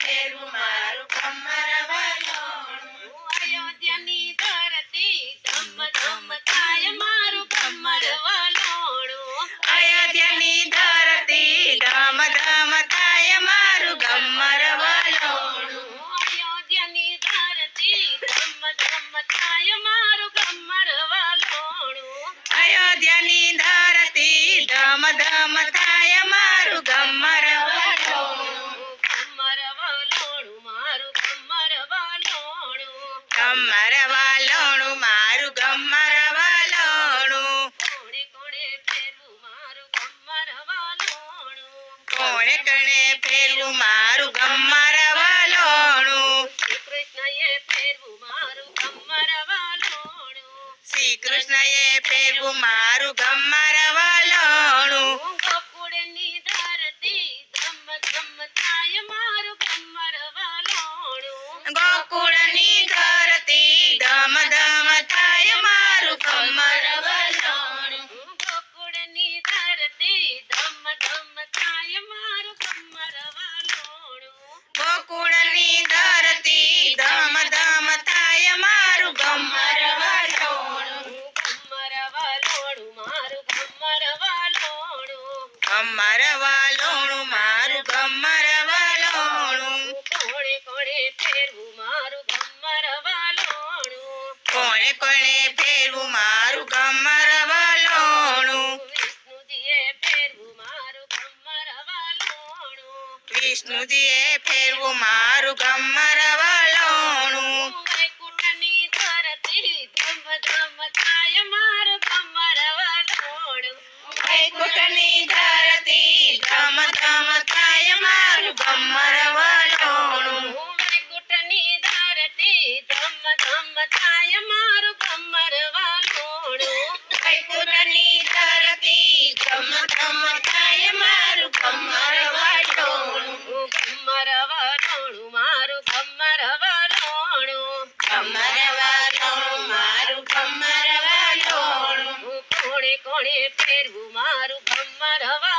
ફેરવું મારું કોણે કણે ફેરવું મારું ગમર વાલોણું. શ્રી કૃષ્ણએ ફેરવું મારું કમર વાલોણું. શ્રી કૃષ્ણએ ફેરવું મારું ગમર વાલોણું. ગોકુળની ધરતી ધમ ધમ થાય મારું કમર વાલોણું. ગોકુળની ધરતી વલોણું ગમર વલોણું મારું ગમર વલોણું. કોણે કોણે ફેરવું મારું કમર વલોણું? કોણે કોણે ફેરવું મારું ગમર વલોણું? વિષ્ણુજીએ ફેરવું મારું કમર વલોણું. વિષ્ણુજીએ ફેરવું મારું ગમર વલોણું. વૈકુંઠની ધરતી ધમ ધમ થાય મારું કમર વલોણું. વૈકુંઠની మారు బ్రహ్మరవా